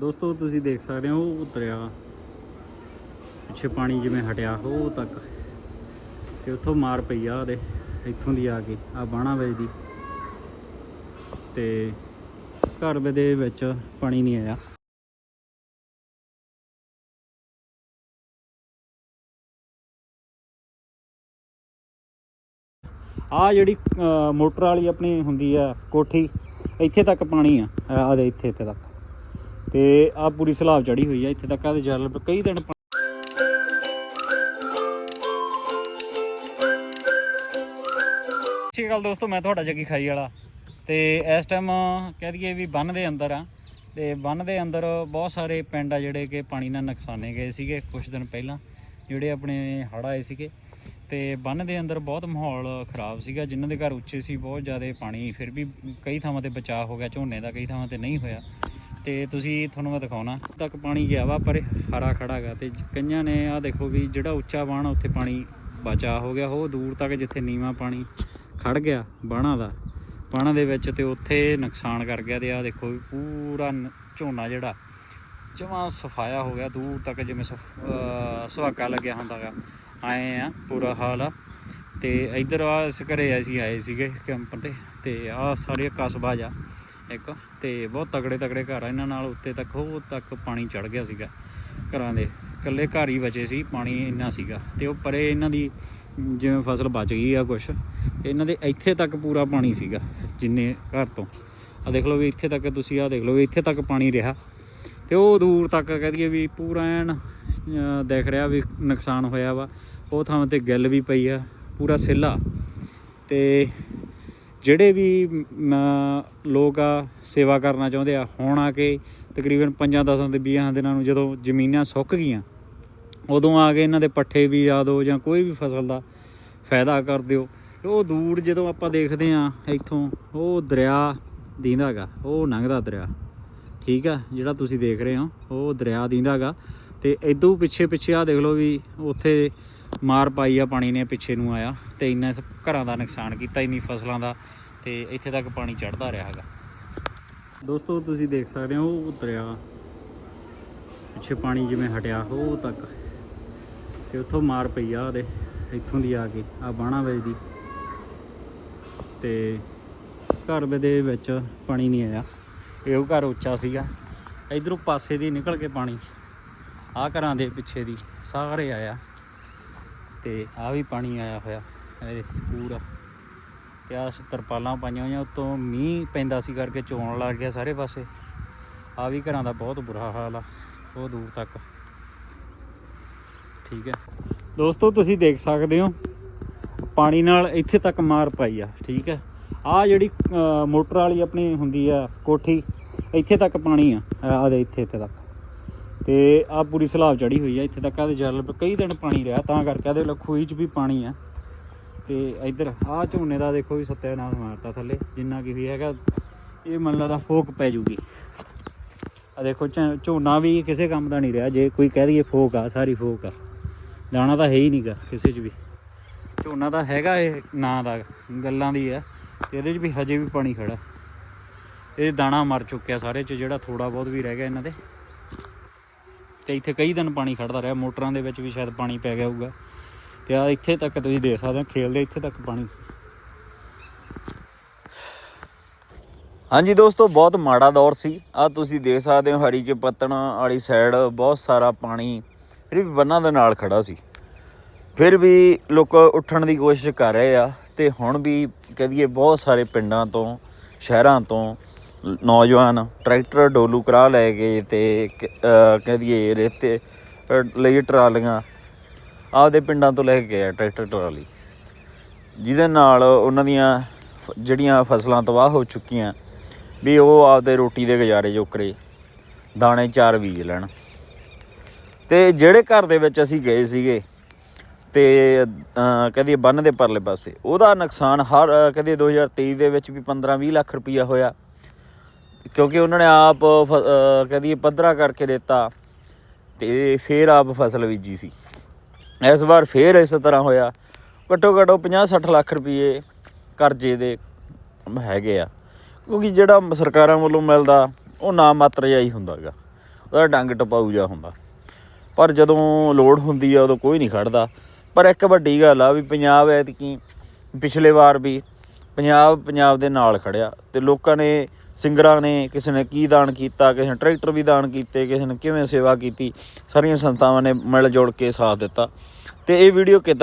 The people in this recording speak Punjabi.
ਦੋਸਤੋ, ਤੁਸੀਂ ਦੇਖ ਸਕਦੇ ਹੋ ਉਹ ਉਤਰਿਆ ਪਿੱਛੇ ਪਾਣੀ ਜਿਵੇਂ ਹਟਿਆ, ਉਹ ਤੱਕ। ਤੇ ਉੱਥੋਂ ਮਾਰ ਪਈ ਆ ਉਹਦੇ, ਇੱਥੋਂ ਦੀ ਆ ਕੇ, ਆ ਬਾਣਾ ਵੱਜਦੀ ਤੇ ਘਰ ਦੇ ਵਿੱਚ ਪਾਣੀ ਨਹੀਂ ਆਇਆ। ਆ ਜਿਹੜੀ ਮੋਟਰ ਵਾਲੀ ਆਪਣੀ ਹੁੰਦੀ ਆ ਕੋਠੀ, ਇੱਥੇ ਤੱਕ ਪਾਣੀ ਆ ਆ ਦੇ ਇੱਥੇ ਇੱਥੇ ਤੱਕ। ਤੇ ਆ ਪੂਰੀ ਸਲਾਬ ਚੜੀ ਹੋਈ ਆ, ਇੱਥੇ ਤੱਕ ਆ ਦੇ ਜਲ ਕਈ ਦਿਨ ਸਤਿ ਸ਼੍ਰੀ ਅਕਾਲ ਦੋਸਤੋ, ਮੈਂ ਤੁਹਾਡਾ ਜੱਗੀ ਖਾਈ ਵਾਲਾ। ਤੇ ਇਸ ਟਾਈਮ ਕਹਿ ਦਈਏ ਵੀ ਬੰਨ ਦੇ ਅੰਦਰ ਆ। ਤੇ ਬੰਨ ਦੇ ਅੰਦਰ ਬਹੁਤ ਸਾਰੇ ਪਿੰਡ ਆ ਜਿਹੜੇ ਕਿ ਪਾਣੀ ਨਾਲ ਨੁਕਸਾਨੇ ਗਏ ਸੀਗੇ ਕੁਝ ਦਿਨ ਪਹਿਲਾਂ, ਜਿਹੜੇ ਆਪਣੇ ਹੜ੍ਹ ਆਏ ਸੀਗੇ। ਤੇ ਬੰਨ ਦੇ ਅੰਦਰ ਬਹੁਤ ਮਾਹੌਲ ਖਰਾਬ ਸੀਗਾ, ਜਿਨ੍ਹਾਂ ਦੇ ਘਰ ਉੱਚੇ ਸੀ, ਬਹੁਤ ਜ਼ਿਆਦਾ ਪਾਣੀ, ਫਿਰ ਵੀ ਕਈ ਥਾਵਾਂ ਤੇ ਬਚਾਅ ਹੋ ਗਿਆ, ਝੋਨੇ ਦਾ ਕਈ ਥਾਵਾਂ ਤੇ ਨਹੀਂ ਹੋਇਆ। ਤੇ ਤੁਸੀਂ ਤੁਹਾਨੂੰ ਮੈਂ ਦਿਖਾਉਣਾ। ਤੱਕ ਪਾਣੀ ਗਿਆ ਵਾ, ਪਰ ਹਰਾ ਖੜਾ ਗਾ ਤੇ ਕਈਆਂ ਨੇ ਆ ਦੇਖੋ ਵੀ ਜਿਹੜਾ ਉੱਚਾ ਬਾਣ ਉੱਥੇ ਪਾਣੀ ਬਚਾ ਹੋ ਗਿਆ। ਉਹ ਦੂਰ ਤੱਕ ਜਿੱਥੇ ਨੀਵਾਂ ਪਾਣੀ ਖੜ ਗਿਆ ਬਾਣਾ ਦਾ, ਬਾਣਾ ਦੇ ਵਿੱਚ ਤੇ ਉੱਥੇ ਨੁਕਸਾਨ ਕਰ ਗਿਆ ਤੇ ਆ ਦੇਖੋ ਵੀ ਪੂਰਾ ਝੋਨਾ ਜਿਹੜਾ ਜਮਾਂ ਸਫਾਇਆ ਹੋ ਗਿਆ। ਦੂਰ ਤੱਕ ਜਿਵੇਂ ਸਫ- ਅਹ ਸੁਹਾਗਾ ਲੱਗਿਆ ਹੁੰਦਾ ਗਾ। ਆਏ ਆ, ਪੂਰਾ ਹਾਲ ਆ। ਤੇ ਇਧਰ ਆ ਇਸ ਘਰੇ ਅਸੀਂ ਆਏ ਸੀਗੇ ਕੈਂਪ ਤੇ ਤੇ ਆ ਸਾਰੇ ਕਸਬਾ ਜਾ। ਇੱਕ, ਤੇ ਬਹੁਤ ਤਗੜੇ ਤਗੜੇ ਘਰ ਆ ਇਹਨਾਂ ਨਾਲ ਉੱਤੇ ਤੱਕ ਉਹ ਤੱਕ ਪਾਣੀ ਚੜ ਗਿਆ ਸੀਗਾ ਘਰਾਂ ਦੇ। ਇਕੱਲੇ ਘਰ ਹੀ ਬਚੇ ਸੀ, ਪਾਣੀ ਇੰਨਾ ਸੀਗਾ। ਤੇ ਉਹ ਪਰੇ ਇਹਨਾਂ ਦੀ, ਜਿਵੇਂ ਫਸਲ ਬਚ ਗਈ ਆ ਕੁਛ ਇਹਨਾਂ ਦੇ ਇੱਥੇ ਤੱਕ ਪੂਰਾ ਪਾਣੀ ਸੀਗਾ, ਜਿੰਨੇ ਘਰ ਤੋਂ। ਆ ਦੇਖ ਲਓ ਵੀ ਇੱਥੇ ਤੱਕ ਤੁਸੀਂ ਆ ਦੇਖ ਲਓ ਵੀ ਇੱਥੇ ਤੱਕ ਪਾਣੀ ਰਿਹਾ। ਤੇ ਉਹ ਦੂਰ ਤੱਕ ਕਹਿ ਦਈਏ ਵੀ ਪੂਰਾ ਐਨ ਦੇਖ ਰਿਹਾ ਵੀ ਨੁਕਸਾਨ ਹੋਇਆ ਵਾ। ਉਹ ਥਾਂ ਤੇ ਗਿੱਲ ਵੀ ਪਈ ਆ, ਪੂਰਾ ਸਿੱਲਾ। ਤੇ ਜਿਹੜੇ ਵੀ ਲੋਕ ਆ, ਸੇਵਾ ਕਰਨਾ ਚਾਹੁੰਦੇ ਆ, ਹੁਣ ਆ ਕੇ ਤਕਰੀਬਨ 5-10 ਦੇ 20 ਦਿਨਾਂ ਨੂੰ ਜਦੋਂ ਜ਼ਮੀਨਾਂ ਸੁੱਕ ਗਈਆਂ, ਉਦੋਂ ਆ ਕੇ ਇਹਨਾਂ ਦੇ ਪੱਠੇ ਵੀ ਆ ਦਿਓ ਜਾਂ ਕੋਈ ਵੀ ਫਸਲ ਦਾ ਫਾਇਦਾ ਕਰ ਦਿਓ। ਉਹ ਦੂਰ ਜਦੋਂ ਆਪਾਂ ਦੇਖਦੇ ਆ ਇੱਥੋਂ, ਉਹ ਦਰਿਆ ਦੀਂਦਾ ਗਾ, ਉਹ ਲੰਘਦਾ ਦਰਿਆ। ਠੀਕ ਆ, ਜਿਹੜਾ ਤੁਸੀਂ ਦੇਖ ਰਹੇ ਹੋ, ਉਹ ਦਰਿਆ ਦੀਂਦਾ ਗਾ। ਤੇ ਇਦੋਂ ਪਿੱਛੇ ਪਿੱਛੇ ਆ ਦੇਖ ਲਓ ਵੀ ਉੱਥੇ ਮਾਰ ਪਾਈ ਆ, ਪਾਣੀ ਨੇ ਪਿੱਛੇ ਨੂੰ ਆਇਆ, ਤੇ ਇੰਨਾ ਸ- ਘਰਾਂ ਦਾ ਨੁਕਸਾਨ ਕੀਤਾ, ਇੰਨੀ ਫਸਲਾਂ ਦਾ। ਤੇ ਇੱਥੇ ਤੱਕ ਪਾਣੀ ਚੜਦਾ ਰਿਹਾ ਹੈਗਾ। ਦੋਸਤੋ, ਤੁਸੀਂ ਦੇਖ ਸਕਦੇ ਹੋ ਉਹ ਉਤਰਿਆ ਪਿੱਛੇ ਪਾਣੀ ਜਿਵੇਂ ਹਟਿਆ ਉਹ ਤੱਕ। ਤੇ ਉੱਥੋਂ ਮਾਰ ਪਈ ਆ ਉਹਦੇ, ਇੱਥੋਂ ਦੀ ਆ ਕੇ, ਆ ਬਾਣਾ ਵੱਜਦੀ ਤੇ ਘਰ ਦੇ ਵਿੱਚ ਪਾਣੀ ਨਹੀਂ ਆਇਆ। ਇਹ ਉਹ ਘਰ ਉੱਚਾ ਸੀਗਾ। ਇਧਰੋਂ ਪਾਸੇ ਦੀ ਨਿਕਲ ਕੇ ਪਾਣੀ। ਆ ਘਰਾਂ ਦੇ ਪਿੱਛੇ ਦੀ ਸਾਰੇ ਆਇਆ। ਤੇ ਆ ਵੀ ਪਾਣੀ ਆਇਆ ਹੋਇਆ। ਇਹ ਪੂਰਾ ਤੇ ਆ ਤਰਪਾਲਾਂ ਪਾਈਆਂ ਹੋਈਆਂ, ਉਤੋਂ ਮੀਂਹ ਪੈਂਦਾ ਸੀ ਕਰਕੇ ਚੋਣ ਲੱਗ ਗਿਆ ਸਾਰੇ ਪਾਸੇ। ਆ ਵੀ ਘਰਾਂ ਦਾ ਬਹੁਤ ਬੁਰਾ ਹਾਲ ਆ ਉਹ ਦੂਰ ਤੱਕ। ਠੀਕ ਹੈ। ਦੋਸਤੋ, ਤੁਸੀਂ ਦੇਖ ਸਕਦੇ ਹੋ, ਪਾਣੀ ਨਾਲ ਇੱਥੇ ਤੱਕ ਮਾਰ ਪਾਈ ਆ, ਠੀਕ ਹੈ। ਆ ਜਿਹੜੀ ਮੋਟਰ ਵਾਲੀ ਆਪਣੀ ਹੁੰਦੀ ਆ, ਕੋਠੀ, ਇੱਥੇ ਤੱਕ ਪਾਣੀ ਆ ਆ ਦੇ ਇੱਥੇ ਇੱਥੇ ਤੱਕ। ਤੇ ਆ ਪੂਰੀ ਸਲਾਬ ਚੜੀ ਹੋਈ ਆ, ਇੱਥੇ ਤੱਕ ਆ ਦੇ ਜਲ, ਕਈ ਦਿਨ ਪਾਣੀ ਰਿਹਾ, ਤਾਂ ਕਰਕੇ ਇਹਦੇ ਖੂਹੀ 'ਚ ਵੀ ਪਾਣੀ ਆ। ਤੇ ਇੱਧਰ ਆਹ ਝੋਨੇ ਦਾ ਦੇਖੋ ਵੀ ਸੱਤਿਆਨਾਸ਼ ਮਾਰਤਾ ਥੱਲੇ, ਜਿੰਨਾ ਕੀ ਵੀ ਹੈਗਾ, ਇਹ ਮੰਨ ਲਾ ਦਾ ਫੋਕ ਪੈ ਜੂਗੀ। ਆ ਦੇਖੋ ਝ- ਝੋਨਾ ਵੀ ਕਿਸੇ ਕੰਮ ਦਾ ਨਹੀਂ ਰਿਹਾ, ਜੇ ਕੋਈ ਕਹਿ ਦਈਏ ਫੋਕ ਆ, ਸਾਰੀ ਫੋਕ ਆ। ਦਾਣਾ ਤਾਂ ਹੈ ਹੀ ਨਹੀਂਗਾ ਕਿਸੇ 'ਚ ਵੀ। ਝੋਨਾ ਤਾਂ ਹੈਗਾ ਇਹ ਨਾਂ ਦਾ, ਗੱਲਾਂ ਦੀ ਆ ਤੇ ਇਹਦੇ 'ਚ ਵੀ ਹਜੇ ਵੀ ਪਾਣੀ ਖੜਾ। ਇਹ ਦਾਣਾ ਮਰ ਚੁੱਕਿਆ ਸਾਰੇ 'ਚ, ਜਿਹੜਾ ਥੋੜਾ ਬਹੁਤ ਵੀ ਰਹਿ ਗਿਆ ਇਹਨਾਂ ਦੇ। ਤੇ ਇੱਥੇ ਕਈ ਦਿਨ ਪਾਣੀ ਖੜਦਾ ਰਿਹਾ, ਮੋਟਰਾਂ ਦੇ ਵਿੱਚ ਵੀ ਸ਼ਾਇਦ ਪਾਣੀ ਪੈ ਗਿਆ ਹੋਊਗਾ। ਤੇ ਆ ਇੱਥੇ ਤੱਕ ਤੁਸੀਂ ਦੇਖ ਸਕਦੇ ਹੋ, ਖੇਲਦੇ ਇੱਥੇ ਤੱਕ ਪਾਣੀ ਸੀ। ਹਾਂਜੀ ਦੋਸਤੋ, ਬਹੁਤ ਮਾੜਾ ਦੌਰ ਸੀ। ਆ ਤੁਸੀਂ ਦੇਖ ਸਕਦੇ ਹੋ, ਹਰੀ ਕੇ ਪੱਤਣ ਵਾਲੀ ਸਾਈਡ ਬਹੁਤ ਸਾਰਾ ਪਾਣੀ ਜਿਹੜੀ ਬੰਨਾਂ ਦੇ ਨਾਲ ਖੜਾ ਸੀ। ਫਿਰ ਵੀ ਲੋਕ ਉੱਠਣ ਦੀ ਕੋਸ਼ਿਸ਼ ਕਰ ਰਹੇ ਆ ਤੇ ਹੁਣ ਵੀ ਕਹਦੀਏ ਬਹੁਤ ਸਾਰੇ ਪਿੰਡਾਂ ਤੋਂ, ਸ਼ਹਿਰਾਂ ਤੋਂ ਨੌਜਵਾਨ ਟਰੈਕਟਰ ਡੋਲੂ ਕਰਾ ਲੈ ਗਏ ਤੇ ਕਹਦੀਏ ਰੇਤੇ ਲਈ ਟਰਾਲੀਆਂ ਆਪਦੇ ਪਿੰਡਾਂ ਤੋਂ ਲੈ ਕੇ ਗਏ ਆ ਟਰੈਕਟਰ ਟਰਾਲੀ। ਜਿਹਦੇ ਨਾਲ ਉਹਨਾਂ ਦੀਆਂ ਜਿਹੜੀਆਂ ਫਸਲਾਂ ਤਬਾਹ ਹੋ ਚੁੱਕੀਆਂ ਵੀ ਉਹ ਆਪਦੇ ਰੋਟੀ ਦੇ ਗੁਜ਼ਾਰੇ ਜੋਕਰੇ ਦਾਣੇ ਚਾਰ ਬੀਜ ਲੈਣ। ਤੇ ਜਿਹੜੇ ਘਰ ਦੇ ਵਿੱਚ ਅਸੀਂ ਗਏ ਸੀਗੇ ਤੇ ਅਹ, ਕਹਦੀਏ ਬੰਨ ਦੇ ਪਰਲੇ ਪਾਸੇ ਉਹਦਾ ਨੁਕਸਾਨ ਹਰ ਅਹ, ਕਹਦੀਏ 2023 ਦੇ ਵਿੱਚ ਵੀ 15-20 ਲੱਖ ਰੁਪਈਆ ਹੋਇਆ। ਕਿਉਂਕਿ ਉਹਨਾਂ ਨੇ ਆਪ ਫ- ਅਹ, ਪੱਧਰਾ ਕਰਕੇ ਦਿੱਤਾ ਤੇ ਫੇਰ ਆਪ ਫਸਲ ਬੀਜੀ ਸੀ। ਇਸ ਵਾਰ ਫੇਰ ਇਸੇ ਤਰ੍ਹਾਂ ਹੋਇਆ। ਘੱਟੋ ਘੱਟ 50-60 ਲੱਖ ਰੁਪਏ ਕਰਜ਼ੇ ਦੇ ਹੈਗੇ ਆ। ਕਿਉਂਕਿ ਜਿਹੜਾ ਸਰਕਾਰਾਂ ਵੱਲੋਂ ਮਿਲਦਾ, ਉਹ ਨਾ ਮਾਤਰ ਜਿਹਾ ਹੀ ਹੁੰਦਾਗਾ। ਉਹਦਾ ਡੰਗ ਟਪਾਊ ਜਾ ਹੁੰਦਾ। ਪਰ ਜਦੋਂ ਲੋੜ ਹੁੰਦੀ ਆ, ਉਦੋਂ ਕੋਈ ਨਹੀਂ ਖੜਦਾ। ਪਰ ਇੱਕ ਵੱਡੀ ਗੱਲ ਆ ਵੀ ਪੰਜਾਬ ਐਤਕੀ ਪਿਛਲੇ ਵਾਰ ਵੀ ਪੰਜਾਬ ਪੰਜਾਬ ਦੇ ਨਾਲ ਖੜਿਆ ਤੇ ਲੋਕਾਂ ਨੇ, ਸਿੰਗਰਾਂ ਨੇ, ਕਿਸੇ ਨੇ ਕੀ ਦਾਨ ਕੀਤਾ, ਕਿਸੇ ਨੇ ਟਰੈਕਟਰ ਵੀ ਦਾਨ ਕੀਤੇ, ਕਿਸੇ ਨੇ ਕਿਵੇਂ ਸੇਵਾ ਕੀਤੀ, ਸਾਰੀਆਂ ਸੰਸਥਾਵਾਂ ਨੇ ਮਿਲ ਜੁਲ ਕੇ ਸਾਥ ਦਿੱਤਾ। ਤੇ ਇਹ ਵੀਡੀਓ ਕਿੱਦਾਂ